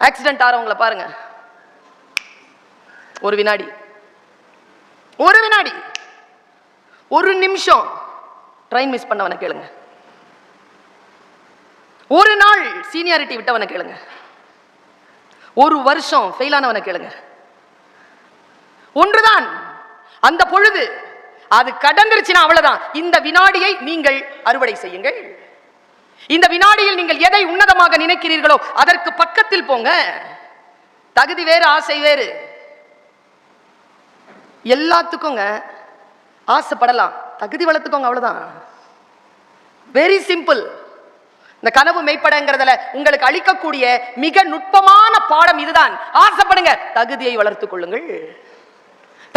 Accident ஆறவங்கள பாருங்க. ஒரு வினாடி. ஒரு வினாடி. ஒரு நிமிஷம். ட்ரெயின் மிஸ் பண்ணவனை கேளுங்க. ஒரு நாள் சீனியாரிட்டி விட்டவனை கேளுங்க. ஒரு வருஷம் ஃபெயில் ஆனவனை கேளுங்க. ஒன்றுதான். அந்த பொழுது அது கடந்துருச்சுன்னா அவ்வளவுதான். இந்த வினாடியை நீங்கள் அறுவடை செய்யுங்கள். இந்த வினாடியில் நீங்கள் எதை உன்னதமாக நினைக்கிறீர்களோ அதற்கு பக்கத்தில் போங்க. தகுதி வேறு ஆசை வேறு. எல்லாத்துக்குங்க ஆசைப்படலாம். தகுதி வளர்த்துக்கோங்க அவ்வளவுதான். வெரி சிம்பிள் இந்த கனவு மெய்ப்படங்கிறதுல உங்களுக்கு அளிக்கக்கூடிய மிக நுட்பமான பாடம் இதுதான். ஆசைப்படுங்க. தகுதியை வளர்த்துக் கொள்ளுங்கள்.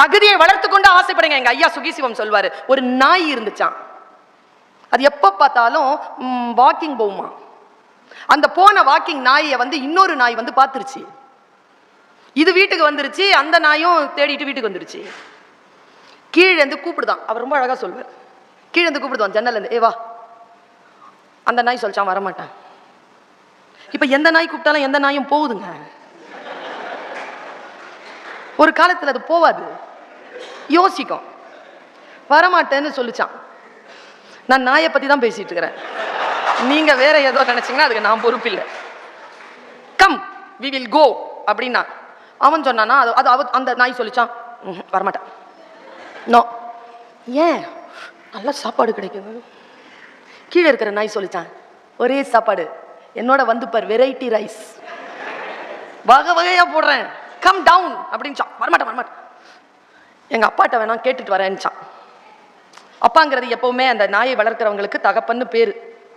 தகுதியை வளர்த்துக்கொண்டு ஆசைப்படுங்க. எங்க ஐயா சுகிசிவம் சொல்வாரு ஒரு நாய் இருந்துச்சான் அது எப்போ பார்த்தாலும் வாக்கிங் போகுமா அந்த போன வாக்கிங் நாயை வந்து இன்னொரு நாய் வந்து பார்த்துருச்சு. இது வீட்டுக்கு வந்துருச்சு அந்த நாயும் தேடிட்டு வீட்டுக்கு வந்துருச்சு. கீழே இருந்து கூப்பிடுதான். அவர் ரொம்ப அழகாக சொல்வார். கீழே இருந்து கூப்பிடுதான் ஜன்னல்ல ஏ வா. அந்த நாய் சொல்லிச்சான் வரமாட்டேன். இப்போ எந்த நாய் கூப்பிட்டாலும் எந்த நாயும் போகுதுங்க. ஒரு காலத்தில் அது போவாது. யோசிக்கும். வரமாட்டேன்னு சொல்லிச்சான். நான் நாயை பற்றி தான் பேசிட்டு இருக்கிறேன். நீங்கள் வேற ஏதோ நினைச்சீங்கன்னா அதுக்கு நான் பொறுப்பு இல்லை கம் வி வில் கோ அப்படின்னா அவன் சொன்னானா அது அது அவ- அந்த நாய் சொல்லிச்சான் "ம்ஹும், வரமாட்டேன். நோ ஏன்? நல்ல சாப்பாடு கிடைக்குது. கீழே இருக்கிற நாய் சொல்லிச்சான் ஒரே சாப்பாடு என்னோட வந்து பார் வெரைட்டி ரைஸ் வகை வகையாக போடுறேன். கம் டவுன் அப்படின்னு வரமாட்டேன் வரமாட்டேன். எங்கள் அப்பாட்ட வேணாம் கேட்டுட்டு வரேன்னுச்சான். அப்பாங்கிறது எப்பவுமே அந்த நாயை வளர்க்குறவங்களுக்கு தகப்பன்னு பேர்.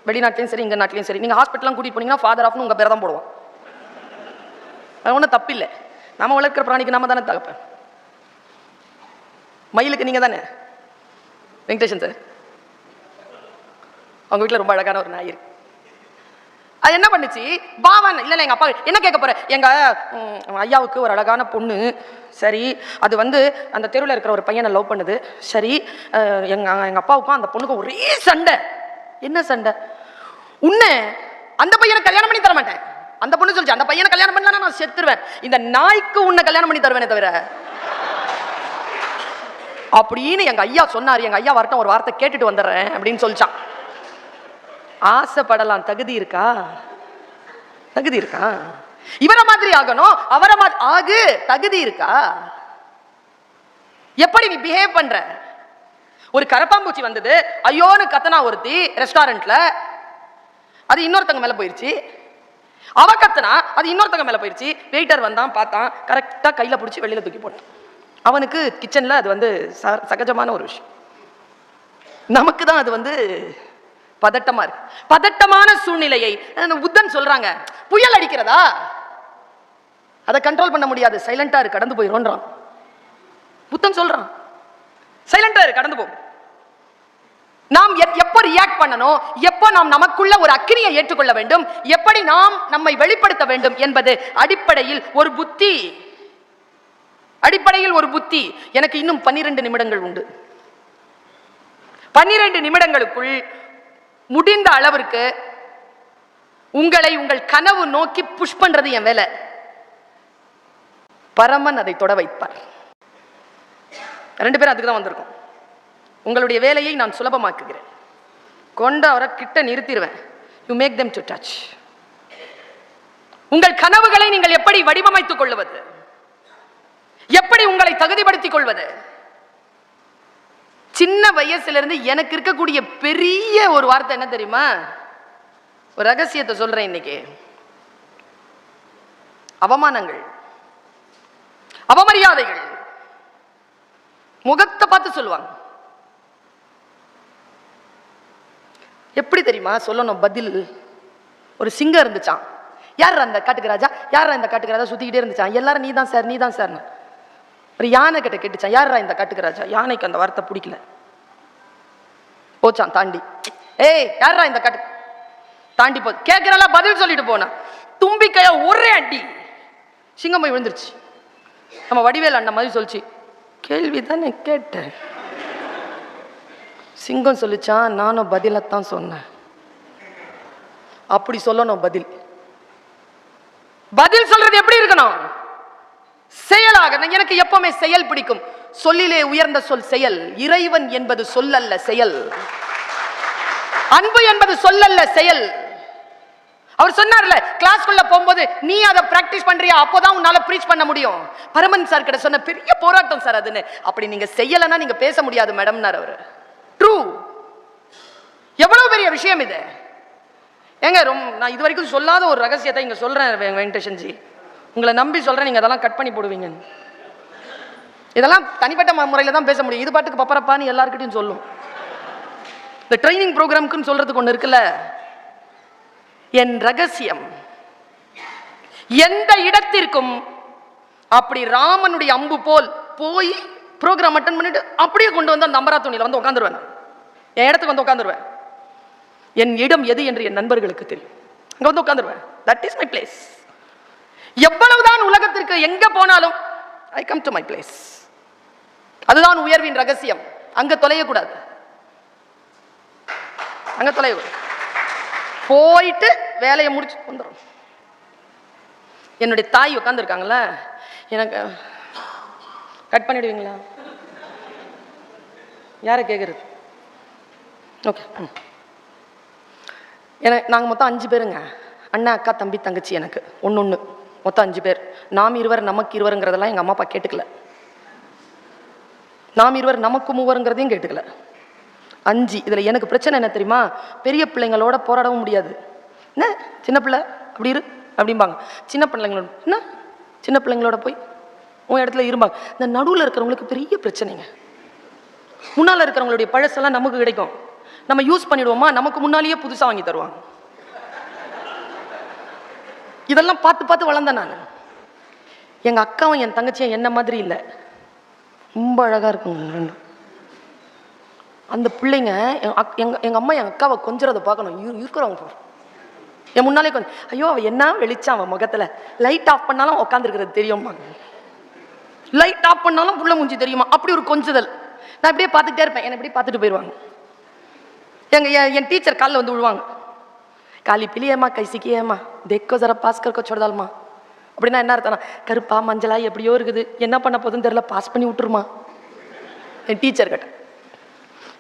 வெளிநாட்டிலையும் சரி இங்கே நாட்டிலையும் சரி. நீங்கள் ஹாஸ்பிட்டலாம் கூட்டிட்டு போனீங்கன்னா ஃபாதர் ஆஃப்னு உங்கள் பேர் தான் போடுவோம் அது ஒன்றும் தப்பில்லை. நம்ம வளர்க்குற பிராணிக்கு நம்ம தானே தகப்பன். மயிலுக்கு நீங்கள் தானே? வெங்கடேஷன் சார் அவங்க வீட்டில் ரொம்ப அழகான ஒரு நாய் இருக்கு. அது என்ன பண்ணுச்சு? பாவன் இல்லை எங்கள் அப்பா என்ன கேட்க போகிற எங்கள் ஐயாவுக்கு ஒரு அழகான பொண்ணு. சரி அது வந்து அந்த தெருவில் இருக்கிற ஒரு பையனை லவ் பண்ணுது. சரி எங்கள் எங்கள் அப்பாவுக்கும் அந்த பொண்ணுக்கும் ஒரே சண்டை. என்ன சண்டை? உன்னை அந்த பையனை கல்யாணம் பண்ணி தர மாட்டேன். அந்த பொண்ணு சொல்லிச்சு அந்த பையனை கல்யாணம் பண்ணலாம் நான் செத்துருவேன். இந்த நாய்க்கு உன்னை கல்யாணம் பண்ணி தருவேனே தவிர. அப்படின்னு எங்கள் ஐயா சொன்னார். எங்கள் ஐயா வரட்டும் ஒரு வார்த்தை கேட்டுட்டு வந்துடுறேன் அப்படின்னு சொல்லிச்சான். ஆசைப்படலாம். தகுதி இருக்கா? தகுதி இருக்கா? இவரை மாதிரி ஆகணும். அவரை மாதிரி ஆகு தகுதி இருக்கா? எப்படி நீ பிஹேவ் பண்ற? ஒரு கரப்பாம்பூச்சி வந்தது. ஐயோன்னு கத்தனா ஒருத்தி ரெஸ்டாரண்ட்ல அது இன்னொருத்தங்க மேல போயிருச்சு. அவ கத்தனா அது இன்னொருத்தங்க மேல போயிருச்சு. வெயிட்டர் வந்தான் பார்த்தான். கரெக்டா கையில பிடிச்சி வெளியில தூக்கி போட்டான். அவனுக்கு கிச்சன்ல அது வந்து சகஜமான ஒரு விஷயம். நமக்கு தான் அது வந்து பதட்டமா இருக்கு. பதட்டமான சூழ்நிலையை புத்தன் சொல்றாங்க. புயல் அடிக்கிறதா? அதை கண்ட்ரோல் பண்ண முடியாது. சைலண்டா இரு கடந்து போயிடும்ன்றான் புத்தன் சொல்றான். சைலண்டா இரு கடந்து போ. நாம் எப்போ ரியாக்ட் பண்ணணும்? எப்போ நாம் நமக்குள்ள ஒரு அக்கினியை ஏற்றுக்கொள்ள வேண்டும்? எப்படி நாம் நம்மை வெளிப்படுத்த வேண்டும் என்பது அடிப்படையில் ஒரு புத்தி. அடிப்படையில் ஒரு புத்தி. எனக்கு இன்னும் பன்னிரண்டு நிமிடங்கள் உண்டு. பன்னிரண்டு நிமிடங்களுக்குள் முடிந்த அளவிற்கு உங்களை உங்கள் கனவு நோக்கி புஷ் பண்றது என் வேலை. பரமன் அதை தொட வைப்பார். ரெண்டு பேரும் அதுக்கு தான் வந்திருக்கோம். உங்களுடைய வேலையை நான் சுலபமாக்குகிறேன். கொண்டு அவரை கிட்ட நிறுத்திடுவேன். You make them to touch உங்கள் கனவுகளை நீங்கள் எப்படி வடிவமைத்துக் கொள்வது? எப்படி உங்களை தகுதிப்படுத்திக் கொள்வது? சின்ன வயசுல இருந்து எனக்கு இருக்கக்கூடிய பெரிய ஒரு வார்த்தை என்ன தெரியுமா? ஒரு ரகசியத்தை சொல்றேன் இன்னைக்கு. அவமானங்கள் அவமரியாதைகள் முகத்தை பார்த்து சொல்லுவாங்க. எப்படி தெரியுமா? சொல்லணும் பதில். ஒரு சிங்கம் இருந்துச்சான் யார் அந்த காட்டுக்கு ராஜா? யார் அந்த காட்டுக்கு ராஜா? சுத்திக்கிட்டே இருந்துச்சான் எல்லாரும் நீ தான் சார் நீ தான் சார்னு. ஒரு யானை கிட்ட கேட்டுச்சான் யாரா இந்த காட்டுக்கு ராஜா? யானைக்கு அந்த வார்த்தை பிடிக்கல. போச்சான் தாண்டி. ஏய் யாரா இந்த காட்டு தாண்டி போ கேட்கிறல பதில் சொல்லிட்டு போனா. தும்பிக்கைய ஒரே அடி. சிங்கம் போய் விழுந்துருச்சு. நம்ம வடிவேல் அண்ணன் மாதிரி சொல்லிச்சு. கேள்வி தானே கேட்டேன். சிங்கம் சொல்லிச்சான் நானும் பதிலத்தான் சொன்னேன். அப்படி சொல்லணும் பதில். பதில் சொல்றது எப்படி இருக்கணும்? செயலாக எனக்கு எப்பவுமே செயல் பிடிக்கும். சொல்லிலே உயர்ந்த சொல் செயல். இறைவன் என்பது சொல்லல்ல செயல். அன்பு என்பது சொல்லல்ல செயல். அவர் சொன்னார்ல கிளாஸ்க்குள்ள போகும்போது நீ அதை பிராக்டிஸ் பண்றியா? அப்போதான் உன்னால ப்ரீச் பண்ண முடியும். பரமன் சார் கிட்ட சொன்ன பெரிய போராட்டம் சார் அதுன்னு. அப்படி நீங்க செய்யலைன்னா நீங்க பேச முடியாது மேடம்னார் அவர். ட்ரூ எவ்வளவு பெரிய விஷயம் இது? ஏங்க ரொம்ப நான் இது வரைக்கும் சொல்லாத ஒரு ரகசியத்தை இங்க சொல்றேன் வெங்கடேஷன் ஜி. உங்களை நம்பி சொல்கிறேன் நீங்கள் அதெல்லாம் கட் பண்ணி போடுவீங்க. இதெல்லாம் தனிப்பட்ட ம- தான் பேச முடியும். இது பாட்டுக்கு பப்பரப்பான்னு எல்லாருக்கிட்டையும் சொல்லும். இந்த ட்ரைனிங் ப்ரோக்ராம்க்குன்னு சொல்றதுக்கு ஒன்று இருக்குல்ல? என் ரகசியம். எந்த இடத்திற்கும் அப்படி ராமனுடைய அம்பு போல் போய் ப்ரோக்ராம் அட்டன் பண்ணிட்டு அப்படியே கொண்டு வந்து அந்த அம்பரா துணியில் வந்து உட்காந்துருவேன் நான். என் இடத்துக்கு வந்து உட்காந்துருவேன் என் இடம் எது என்று என் நண்பர்களுக்கு தெரியும். அங்கே வந்து உட்காந்துருவேன் தட் இஸ் மை பிளேஸ் எவ்வளவுதான் உலகத்திற்கு எங்க போனாலும் I come to my place அதுதான் உயர்வின் ரகசியம். அங்க தொலையக்கூடாது. அங்க தொலையக்கூடாது. போயிட்டு வேலையை முடிச்சு வந்துடும் என்னுடைய தாய் உட்காந்துருக்காங்கள எனக்கு கட் பண்ணிடுவீங்களா? யாரை கேட்குறது ஓகே ம். எனக்கு நாங்கள் மொத்தம் அஞ்சு பேருங்க. அண்ணா அக்கா தம்பி தங்கச்சி எனக்கு. ஒன்று ஒன்று மொத்தம் அஞ்சு பேர். நாம் இருவர் நமக்கு இருவருங்கிறதெல்லாம் எங்கள் அம்மா அப்பா கேட்டுக்கல. நாம் இருவர் நமக்கு மூவருங்கிறதையும் கேட்டுக்கல. அஞ்சு. இதில் எனக்கு பிரச்சனை என்ன தெரியுமா? பெரிய பிள்ளைங்களோட போராடவும் முடியாது. என்ன? சின்ன பிள்ளை? அப்படி இரு. அப்படிம்பாங்க. சின்ன பிள்ளைங்களோட என்ன? சின்ன பிள்ளைங்களோட போய் உன் இடத்துல இருப்பாங்க இந்த நடுவில் இருக்கிறவங்களுக்கு பெரிய பிரச்சனைங்க. முன்னால் இருக்கிறவங்களுடைய பழசெல்லாம் நமக்கு கிடைக்கும். நம்ம யூஸ் பண்ணிடுவோமா? நமக்கு முன்னாலேயே புதுசாக வாங்கி தருவாங்க. இதெல்லாம் பார்த்து பார்த்து வளர்ந்தேன் நான். எங்கள் அக்காவும் என் தங்கச்சியும் என்ன மாதிரி இல்லை. ரொம்ப அழகாக இருக்குங்க ரெண்டும். அந்த பிள்ளைங்க எங்கள் அக்- அம்மா எங்கள் அக்காவை கொஞ்சறதை பார்க்கணும். இருக்கிறவங்க போகிறோம் என் முன்னாலே கொஞ்சம் ஐயோ அவள் என்ன வெளிச்சான் அவன் முகத்தில். லைட் ஆஃப் பண்ணாலும் உட்காந்துருக்கிறது தெரியுமா லைட் ஆஃப் பண்ணாலும் புள்ள மூஞ்சி தெரியுமா? அப்படி ஒரு கொஞ்சுதல். நான் இப்படியே பார்த்துட்டே இருப்பேன். என்னை இப்படியே பார்த்துட்டு போயிடுவாங்க எங்கள் என் டீச்சர் காலில் வந்து விழுவாங்க. காலி பிலியம்மா கை சிக்கியேம்மா. தெக்கோ ஜரா பாஸ் கருக்கோ அப்படின்னா என்ன அர்த்தம்னா கருப்பா மஞ்சளா எப்படியோ இருக்குது. என்ன பண்ண போதுன்னு தெரியல பாஸ் பண்ணி விட்டுருமா? என் டீச்சர் கிட்ட.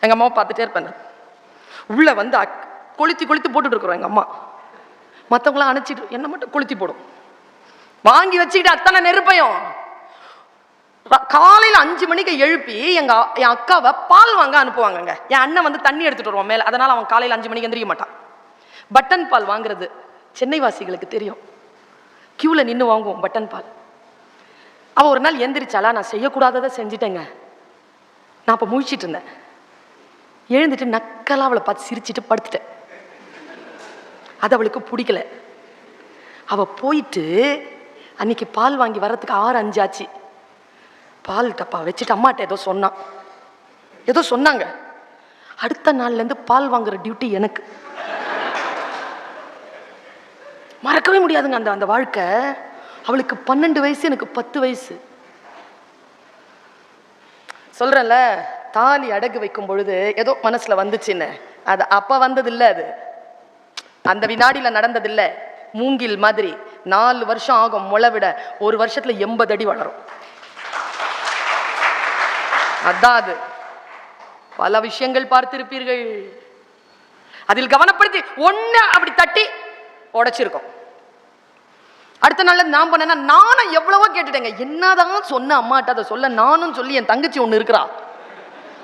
எங்கள் அம்மாவை பார்த்துட்டே இருப்பேன் உள்ளே வந்து அக் கொளுத்தி கொளுத்தி போட்டுட்டு இருக்கிறோம் எங்கள் அம்மா. மற்றவங்களாம் அணைச்சிட்டு என்ன மட்டும் கொளுத்தி போடும். வாங்கி வச்சுக்கிட்டு அத்தனை நெருப்பையும் காலையில் அஞ்சு மணிக்கு எழுப்பி எங்கள் அ- என் அக்காவை பால் வாங்க அனுப்புவாங்கங்க. என் அண்ணன் வந்து தண்ணி எடுத்துகிட்டு வருவான் மேலே. அதனால் அவன் காலையில் அஞ்சு மணிக்கு எந்திரிக்க மாட்டான். பட்டன் பால் வாங்குறது. சென்னை வாசிகளுக்கு தெரியும். க்யூவில் நின்று வாங்குவோம் பட்டன் பால். அவள் ஒரு நாள் எந்திரிச்சாலா நான் செய்யக்கூடாததை செஞ்சிட்டேங்க. நான் அப்போ முழிச்சிட்டு இருந்தேன். எழுந்துட்டு நக்கலா அவளை பார்த்து சிரிச்சிட்டு படுத்துட்டேன். அது அவளுக்கு பிடிக்கல. அவள் போயிட்டு அன்னைக்கு பால் வாங்கி வர்றதுக்கு ஆறு அஞ்சு ஆச்சு. பால் டப்பா வச்சுட்டு அம்மாட்ட ஏதோ சொன்னான் ஏதோ சொன்னாங்க. அடுத்த நாள்லேருந்து பால் வாங்குற டியூட்டி எனக்கு. மறக்கவே முடியாதுங்க அந்த அந்த வாழ்க்கை. அவளுக்கு பன்னெண்டு வயசு எனக்கு பத்து வயசு. சொல்றேன்ல தாலி அடகு வைக்கும் பொழுது ஏதோ மனசுல வந்துச்சுன்னு. அது அப்ப வந்ததில்லை அது. அந்த வினாடியில நடந்ததில்லை. மூங்கில் மாதிரி நாலு வருஷம் ஆகும் முளை விட ஒரு வருஷத்துல எண்பது அடி வளரும். அதான் அது. பல விஷயங்கள் பார்த்திருப்பீர்கள். அதில் கவனப்படுத்தி ஒன்று அப்படி தட்டி உடைச்சிருக்கோம். அடுத்த நாள் நான் பண்ணேன்னா நானும் எவ்வளவோ கேட்டுட்டேங்க. என்னதான் சொன்ன அம்மாட்ட அதை சொல்ல நானும் சொல்லி என் தங்கச்சி ஒன்று இருக்கிறா.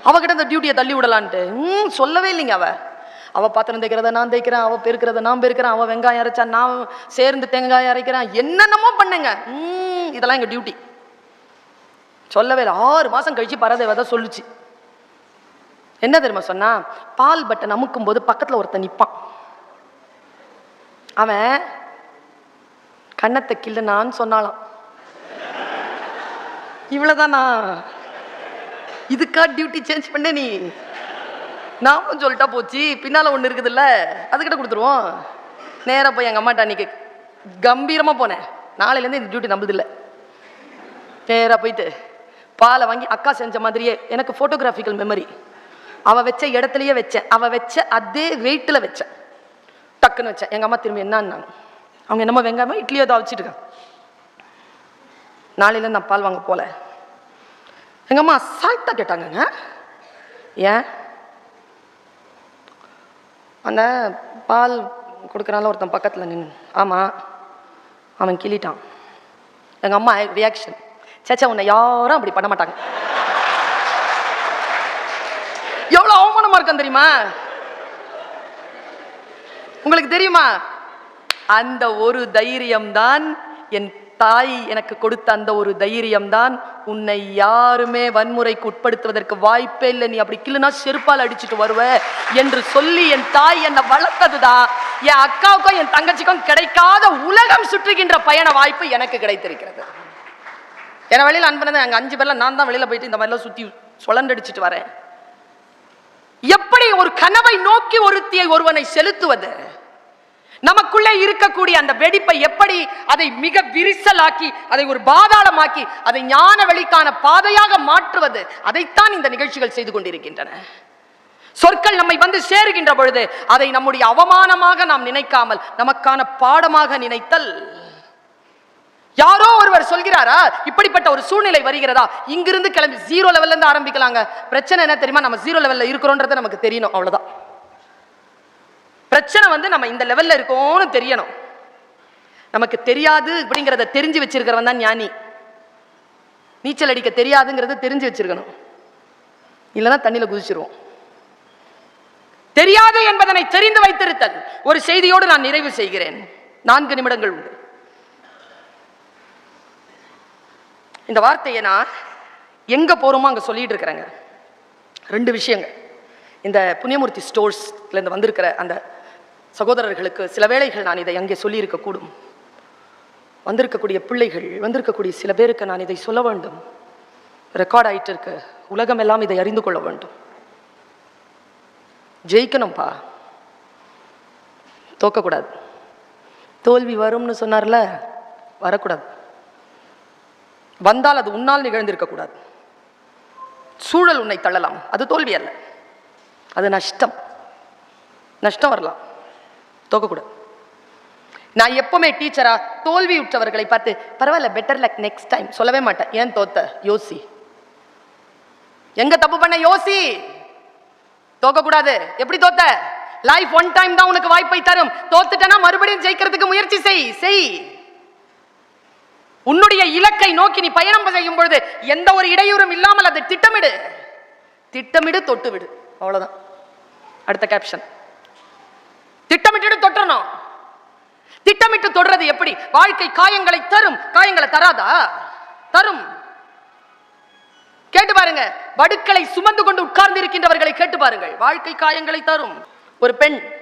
அவகிட்ட இந்த டியூட்டியை தள்ளி விடலான்ட்டு. ம் சொல்லவே இல்லைங்க அவ. அவ பாத்திரம் தைக்கிறத நான் தைக்கிறேன் அவ பெருக்கிறத நான் பெருக்கிறேன் அவ வெங்காயம் அரைச்சா நான் சேர்ந்து தேங்காய் அரைக்கிறேன் என்னென்னமோ பண்ணுங்க. ம் இதெல்லாம் எங்க டியூட்டி சொல்லவே இல்லை. ஆறு மாசம் கழிச்சு பரதேவ தான் சொல்லுச்சு. என்ன தெரியுமா சொன்னா? பால் பட்டன் அமுக்கும் போது பக்கத்துல ஒருத்தன் நிப்பான். அவன் கண்ணத்தை கிள்ளுனான்னு சொன்னாலாம். இவ்வளோதானா இதுக்கா டியூட்டி சேஞ்ச் பண்ண நீ. நாமும் சொல்லிட்டா போச்சு பின்னால் ஒன்று இருக்குதுல்ல அதுக்கிட்ட கொடுத்துருவோம். நேராக போய் எங்கள் அம்மாட்ட அன்னைக்கு கம்பீரமாக போனேன். நாளையிலேருந்து இந்த டியூட்டி நம்புது இல்லை போயிட்டு பாலை வாங்கி அக்கா செஞ்ச மாதிரியே எனக்கு ஃபோட்டோகிராஃபிக்கல் மெமரி அவள் வச்ச இடத்துலையே வச்சேன். அவள் வச்ச அதே வெயிட்டில் வச்சேன். டக்குன்னு வச்சேன். எங்கள் அம்மா திரும்பி என்னன்னாங்க அவங்க என்னமோ வெங்காயமோ இட்லியோ தான் வச்சுட்டு நாளையில நான் பால் வாங்க போல. எங்கள் அம்மா அசால்ட்டாக கேட்டாங்கங்க. ஏன்? அந்த பால் கொடுக்குறால ஒருத்தன் பக்கத்தில் நின்று ஆமாம் அவன் கிளிட்டான் எங்கள் அம்மா ரியாக்ஷன் சேச்சா உன்னை யாரும் அப்படி பண்ண மாட்டாங்க. எவ்வளோ அவமானமாக இருக்கான் தெரியுமா? உங்களுக்கு தெரியுமா? அந்த ஒரு தைரியம்தான் என் தாய் எனக்கு கொடுத்த அந்த ஒரு தைரியம்தான். உன்னை யாருமே வன்முறைக்கு உட்படுத்துவதற்கு வாய்ப்பே இல்லை. நீ அப்படி கிள்ளுனா செருப்பால் அடிச்சுட்டு வருவ என்று சொல்லி என் தாய் என்னை வளர்த்ததுதான் என் அக்காவுக்கும் என் தங்கச்சிக்கும் கிடைக்காத உலகம் சுற்றுகின்ற பயண வாய்ப்பு எனக்கு கிடைத்திருக்கிறது. என் வெளியில் அன்பனது அங்கே அஞ்சு பேர்ல நான் தான் வெளியில போயிட்டு இந்த மாதிரிலாம் சுத்தி சுழண்டடிச்சிட்டு வரேன். எப்படி ஒரு கனவை நோக்கி ஒருத்தியை ஒருவனை செலுத்துவது? நமக்குள்ளே இருக்கக்கூடிய அந்த வெடிப்பை எப்படி அதை மிக விரிசலாக்கி அதை ஒரு பாதாளமாக்கி அதை ஞான வெளிக்கான பாதையாக மாற்றுவது? அதைத்தான் இந்த நிகழ்ச்சிகள் செய்து கொண்டிருக்கின்றன. சொற்கள் நம்மை வந்து சேருகின்ற பொழுது அதை நம்முடைய அவமானமாக நாம் நினைக்காமல் நமக்கான பாடமாக நினைத்தல் யாரோ ஒருவர் சொல்கிறாரா இப்படிப்பட்ட ஒரு சூழ்நிலை வருகிறதா? இங்கிருந்து கிளம்பி ஜீரோ லெவல்ல இருந்து ஆரம்பிக்கலாங்க. பிரச்சனை என்ன தெரியுமா? நம்ம ஜீரோ லெவல்ல இருக்கிறோன்றது நமக்கு தெரியணும் அவ்வளவுதான். பிரச்சனை வந்து நம்ம இந்த லெவல்ல இருக்கோம்னு தெரியணும். நமக்கு தெரியாது அப்படிங்கிறத தெரிஞ்சு வச்சிருக்கிறவன் தான் ஞானி. நீச்சல் அடிக்க தெரியாதுங்கிறத தெரிஞ்சு வச்சிருக்கணும். இல்லைன்னா தண்ணியில குதிச்சிருவோம். தெரியாது என்பதனை தெரிந்து வைத்திருத்தல். ஒரு செய்தியோடு நான் நிறைவு செய்கிறேன். நான்கு நிமிடங்கள் உண்டு. இந்த வார்த்தையை நான் எங்கே போகிறோமோ அங்கே சொல்லிட்டு இருக்கிறேங்க. ரெண்டு விஷயங்கள் இந்த புண்ணியமூர்த்தி ஸ்டோர்ஸ்லேருந்து வந்திருக்கிற அந்த சகோதரர்களுக்கு சில வேளைகள் நான் இதை அங்கே சொல்லியிருக்கக்கூடும். வந்திருக்கக்கூடிய பிள்ளைகள் வந்திருக்கக்கூடிய சில பேருக்கு நான் இதை சொல்ல வேண்டும். ரெக்கார்ட் ஆயிட்டு இருக்கு உலகம் எல்லாம் இதை அறிந்து கொள்ள வேண்டும். ஜெயிக்கணும்ப்பா தோக்கக்கூடாது. தோல்வி வரும்னு சொன்னார்ல வரக்கூடாது. வந்தால் அது உன்னால் நிகழ்ந்திருக்கக்கூடாது சூழல் உன்னை தள்ளலாம். அது தோல்வி அல்ல. அது நஷ்டம். நஷ்டம் வரலாம். தோக்கக்கூடாது நான் எப்பவுமே டீச்சரா தோல்வி உற்றவர்களை பார்த்து பரவாயில்ல பெட்டர் லக் நெக்ஸ்ட் டைம் சொல்லவே மாட்டேன். ஏன் தோத்த? யோசி. எங்க தப்பு பண்ண? யோசி. தோக்கக்கூடாது எப்படி தோத்த? லைஃப் ஒன் டைம் தான் உனக்கு வாய்ப்பை தரும். தோத்துட்டனா மறுபடியும் ஜெயிக்கிறதுக்கு முயற்சி செய். செய். உன்னுடைய இலக்கை நோக்கி நீ பயணம் செய்யும் பொழுது எந்த ஒரு இடையூறும் இல்லாமல் அதை திட்டமிடு. திட்டமிடு தொட்டு விடு அவ்வளவுதான். அடுத்த கேப்ஷன் திட்டமிட்டு தொட்டணும் திட்டமிட்டு தொடுறது எப்படி? வாழ்க்கை காயங்களை தரும். காயங்களை தராதா? தரும். கேட்டு பாருங்க. வடுக்களை சுமந்து கொண்டு உட்கார்ந்து இருக்கின்றவர்களை கேட்டு பாருங்கள். வாழ்க்கை காயங்களை தரும். ஒரு பெண்.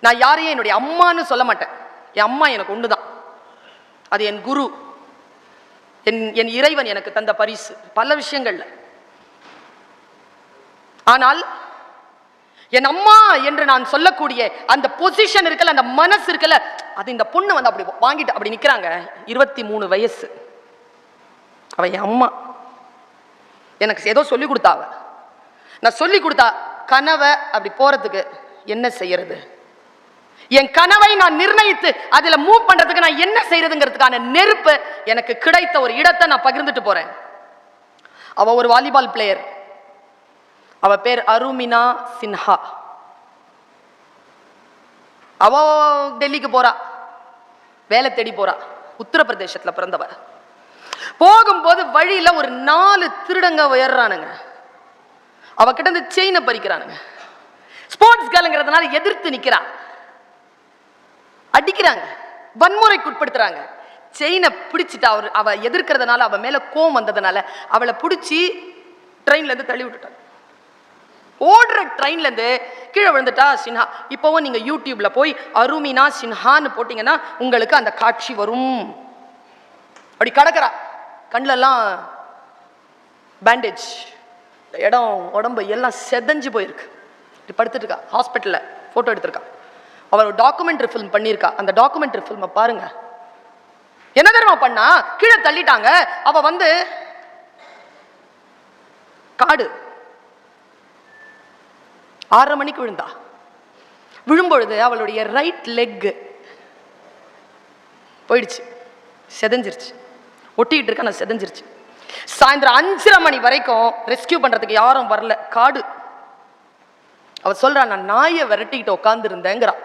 நான் யாரையும் என்னுடைய அம்மான்னு சொல்ல மாட்டேன். என் அம்மா எனக்கு ஒண்ணுதான். அது என் குரு. என் என் இறைவன் எனக்கு தந்த பரிசு. பல விஷயங்கள்ல. ஆனால் என் அம்மா என்று நான் சொல்லக்கூடிய அந்த பொசிஷன் இருக்கல அந்த மனசு இருக்கல அது இந்த பொண்ணு வந்து அப்படி வாங்கிட்டு அப்படி நிக்கிறாங்க. இருபத்தி மூணு வயசு. அவ என் அம்மா. எனக்கு ஏதோ சொல்லி கொடுத்தாவ நான் சொல்லி கொடுத்தா கனவை அப்படி போறதுக்கு என்ன செய்யறது? என் கனவை நான் நிர்ணயித்து அதுல மூவ் பண்றதுக்கு நான் என்ன செய்யறதுங்கிறதுக்கான நெருப்பு எனக்கு கிடைத்த ஒரு இடத்தை நான் பகிர்ந்துட்டு போறேன். அவ ஒரு வாலிபால் பிளேயர் அவ பேர் அருமினா சின்ஹா. அவ டெல்லிக்கு போறா. வேலை தேடி போறா. உத்தரப்பிரதேசத்துல பிறந்தவ. போகும்போது வழியில ஒரு நாலு திருடங்க உயர்றானுங்க. அவகிட்ட இருந்து செயினை பறிக்கிறானுங்க. ஸ்போர்ட்ஸ் கேளுங்கிறதுனால எதிர்த்து நிற்கிறான் அடிக்கிறாங்க. வன்முறைக்கு உட்படுத்துறாங்க. செயினை பிடிச்சிட்டு அவர் அவ எதிர்க்கிறதுனால அவ மேல கோவம் வந்ததுனால அவளை பிடிச்சி ட்ரெயின்ல இருந்து தள்ளி விட்டுட்டாங்க. ஓடுற ட்ரெயின்லேருந்து கீழே விழுந்துட்டா சின்ஹா. இப்போவும் நீங்கள் யூடியூப்பில் போய் அருமினா சின்ஹான்னு போட்டிங்கன்னா உங்களுக்கு அந்த காட்சி வரும். அப்படி கடக்கிறா. கண்ணிலெல்லாம் பேண்டேஜ் இடம் உடம்பு எல்லாம் செதஞ்சு போயிருக்கு. இப்படி படுத்துட்டு இருக்கா. ஹாஸ்பிட்டலில் ஃபோட்டோ எடுத்திருக்கா. அவர் டாக்குமெண்ட்ரி ஃபிலிம் பண்ணியிருக்கா அந்த டாக்குமெண்ட்ரி ஃபிலிமை பாருங்க. என்ன தெரியுமா பண்ணா? கீழே தள்ளிட்டாங்க. அவ வந்து காடு. ஆறரை மணிக்கு விழுந்தா. விழும்பொழுது அவளுடைய ரைட் லெக் போயிடுச்சு. செதஞ்சிருச்சு. ஒட்டிக்கிட்டு இருக்க நான் செதஞ்சிருச்சு. சாயந்தரம் அஞ்சரை மணி வரைக்கும் ரெஸ்கியூ பண்றதுக்கு யாரும் வரல. காடு. அவ சொல்றா நான் நாயை விரட்டிக்கிட்டு உட்காந்துருந்தேங்கிறான்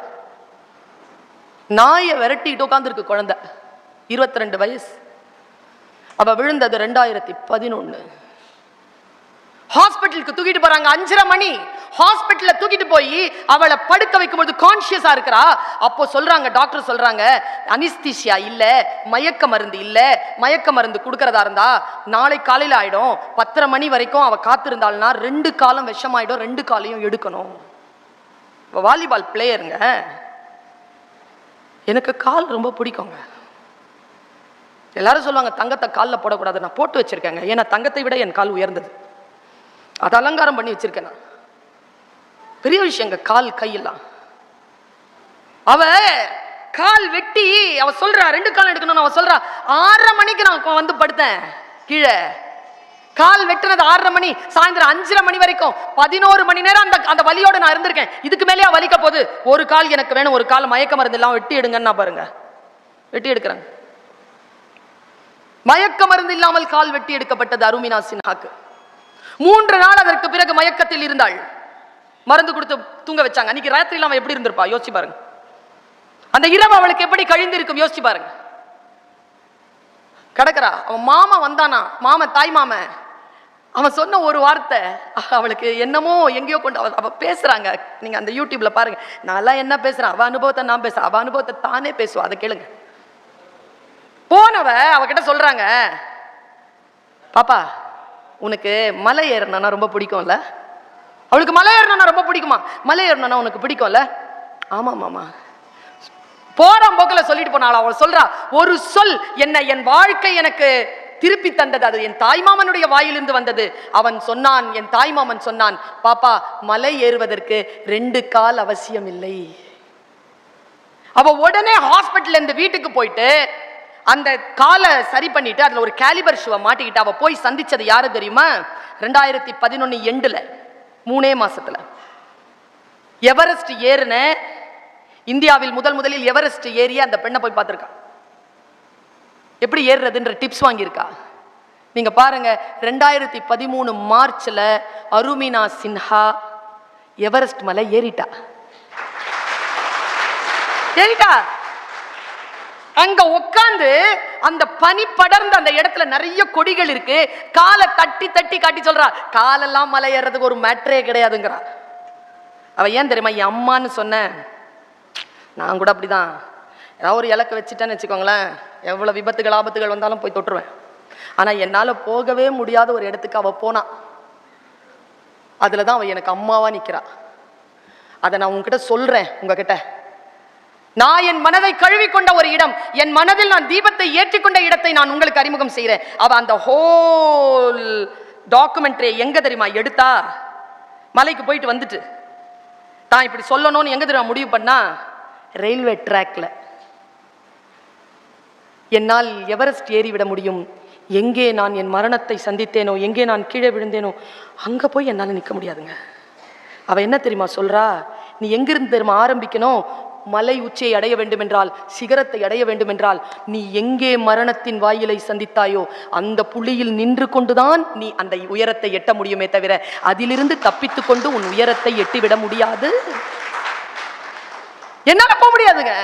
நாயை விரட்டிட்டு உட்காந்துருக்கு குழந்தை. இருபத்தி ரெண்டு வயசு. அவ விழுந்தது ரெண்டாயிரத்தி பதினொன்னு. ஹாஸ்பிட்டலுக்கு தூக்கிட்டு போறாங்க அஞ்சரை மணி. ஹாஸ்பிட்டல்ல தூக்கிட்டு போய் அவளை படுக்க வைக்கும்போது கான்சியஸா இருக்கிறா. அப்போ சொல்றாங்க டாக்டர் சொல்றாங்க அனிஸ்திஷியா இல்ல மயக்க மருந்து இல்ல மயக்க மருந்து கொடுக்கறதா இருந்தா நாளை காலையில் ஆயிடும். பத்தரை மணி வரைக்கும் அவ காத்திருந்தாள்னா ரெண்டு காலம் விஷமாயிடும் ரெண்டு காலையும் எடுக்கணும். வாலிபால் பிளேயருங்க எனக்கு கால் ரொம்ப பிடிக்குங்க. எல்லாரும் சொல்லுவாங்க தங்கத்தை காலில் போடக்கூடாது. நான் போட்டு வச்சுருக்கேங்க. ஏன்னா தங்கத்தை விட என் கால் உயர்ந்தது. அதை அலங்காரம் பண்ணி வச்சிருக்கேன் நான். பெரிய விஷயங்க கால் கையெல்லாம். அவ கால் வெட்டி அவ சொல்றா ரெண்டு கால் எடுக்கணும்னு அவ சொல்றா ஆறரை மணிக்கு நான் வந்து படுத்தேன் கீழே. கால் வெட்டுனது ஆறரை மணி சாயந்தரம் அஞ்சரை மணி வரைக்கும். பதினோரு மணி நேரம் அந்த அந்த வலியோட நான் இருந்திருக்கேன். இதுக்கு மேலேயே வலிக்க போகுது? ஒரு கால் எனக்கு வேணும் ஒரு கால் மயக்க மருந்து இல்லாமல் வெட்டி எடுங்கன்னு நான் பாருங்க. வெட்டி எடுக்கிறேன். மயக்க மருந்து இல்லாமல் கால் வெட்டி எடுக்கப்பட்டது அருமினா சின்ஹாக்கு. மூன்று நாள் அதற்கு பிறகு மயக்கத்தில் இருந்தாள். மருந்து கொடுத்து தூங்க வச்சாங்க. அன்னைக்கு ராத்திரியில் அவன் எப்படி இருந்திருப்பா? யோசிச்சு பாருங்க. அந்த இரவு அவளுக்கு எப்படி கழிந்திருக்கும்? யோசிச்சு பாருங்க. கிடக்குறா. அவன் மாமா வந்தானா? மாமன் தாய் மாமன். அவன் சொன்ன ஒரு வார்த்தை அவளுக்கு என்னமோ எங்கேயோ கொண்டு அவள் அவள் பேசுகிறாங்க நீங்கள் அந்த யூடியூப்ல பாருங்க. நான்லாம் என்ன பேசுகிறேன் அவள் அனுபவத்தை நான் பேசுகிறேன் அவள் அனுபவத்தை தானே பேசுவா? அதை கேளுங்க. போனவ அவகிட்ட சொல்கிறாங்க பாப்பா உனக்கு மலை ஏறணும்னா ரொம்ப பிடிக்கும்ல? அவளுக்கு மலை ஏறணும்னா ரொம்ப பிடிக்குமா? மலை ஏறணும்னா உனக்கு பிடிக்கும்ல? ஆமாம் மாமா. போற போக்கில் சொல்லிட்டு போனாள்? அவள் சொல்றா ஒரு சொல் என்ன என் வாழ்க்கை எனக்கு திருப்பி தந்தது அது என் தாய்மாமனுடைய வாயிலிருந்து வந்தது. அவன் சொன்னான் என் தாய்மாமன் சொன்னான் பாப்பா மலை ஏறுவதற்கு ரெண்டு கால் அவசியம் இல்லை. அவ உடனே ஹாஸ்பிட்டல் இருந்து வீட்டுக்கு போயிட்டு அந்த காலை சரி பண்ணிட்டு அதுல ஒரு கேலிபர் ஷூவை மாட்டிக்கிட்டு அவ போய் சந்திச்சது யாரு தெரியுமா? ரெண்டாயிரத்தி பதினொன்னு எண்டுல மூணே மாசத்துல. எவரெஸ்ட் ஏறுன இந்தியாவில் முதல் முதலில் எவரெஸ்ட் ஏறிய அந்த பெண்ணை போய் பார்த்துருக்கான். எப்படி ஏறுறதுன்ற டிப்ஸ் வாங்கியிருக்கா? நீங்கள் பாருங்கள் ரெண்டாயிரத்தி பதிமூணு மார்ச்சில் அருமினா சின்ஹா எவரெஸ்ட் மலை ஏறிட்டா? ஏறிட்டா? அங்க உட்காந்து அந்த பனி படர்ந்த அந்த இடத்துல நிறைய கொடிகள் இருக்கு. காலை தட்டி தட்டி காட்டி சொல்றா காலெல்லாம் மலை ஏறதுக்கு ஒரு மேட்ரே கிடையாதுங்கிறா. அவ ஏன் தெரியுமா என் அம்மான்னு சொன்னேன். நான் கூட அப்படிதான். ஏதாவது ஒரு இலக்கு வச்சுட்டேன்னு வச்சுக்கோங்களேன். எவ்வளோ விபத்துகள் ஆபத்துகள் வந்தாலும் போய் தொட்டுருவேன். ஆனால் என்னால் போகவே முடியாத ஒரு இடத்துக்கு அவள் போனா. அதில் தான் அவள் எனக்கு அம்மாவாக நிற்கிறா அதை நான் உங்ககிட்ட சொல்கிறேன் உங்ககிட்ட. நான் என் மனதை கழுவி கொண்ட ஒரு இடம் என் மனதில் நான் தீபத்தை ஏற்றிக்கொண்ட இடத்தை நான் உங்களுக்கு அறிமுகம் செய்கிறேன். அவள் அந்த ஹோல் டாக்குமெண்ட்ரி எங்கே தெரியுமா எடுத்தா? மலைக்கு போயிட்டு வந்துட்டு. தான் இப்படி சொல்லணும்னு எங்கே தெரியுமா முடிவு பண்ணா? ரயில்வே ட்ராக்ல என்னால் எவரெஸ்ட் ஏறிவிட முடியும்? எங்கே நான் என் மரணத்தை சந்தித்தேனோ? எங்கே நான் கீழே விழுந்தேனோ? அங்கே போய் என்னால் நிற்க முடியாதுங்க. அவள் என்ன தெரியுமா சொல்கிறா நீ எங்கிருந்து தெரியுமா ஆரம்பிக்கணும் மலை உச்சியை அடைய வேண்டுமென்றால் சிகரத்தை அடைய வேண்டுமென்றால் நீ எங்கே மரணத்தின் வாயிலை சந்தித்தாயோ அந்த புள்ளியில் நின்று கொண்டுதான் நீ அந்த உயரத்தை எட்ட முடியுமே தவிர அதிலிருந்து தப்பித்து கொண்டு உன் உயரத்தை எட்டிவிட முடியாது. என்னால போக முடியாதுங்க.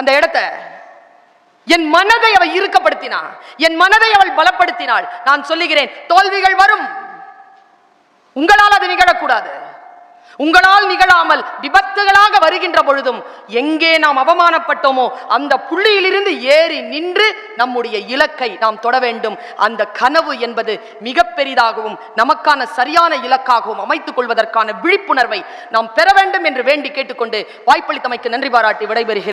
அந்த இடத்த. என் மனதை அவள் இறுக்கப்படுத்தினாள். என் மனதை அவள் பலப்படுத்தினாள். நான் சொல்லுகிறேன் தோல்விகள் வரும். உங்களால் அது நிகழக்கூடாது. உங்களால் நிகழாமல் விபத்துகளாக வருகின்ற பொழுதும் எங்கே நாம் அவமானப்பட்டோமோ அந்த புள்ளியிலிருந்து ஏறி நின்று நம்முடைய இலக்கை நாம் தொட வேண்டும். அந்த கனவு என்பது மிக பெரிதாகவும் நமக்கான சரியான இலக்காகவும் அமைத்துக் கொள்வதற்கான விழிப்புணர்வை நாம் பெற வேண்டும் என்று வேண்டி கேட்டுக்கொண்டு வாய்ப்பளித்தமைக்கு நன்றி பாராட்டி விடைபெறுகிறேன்.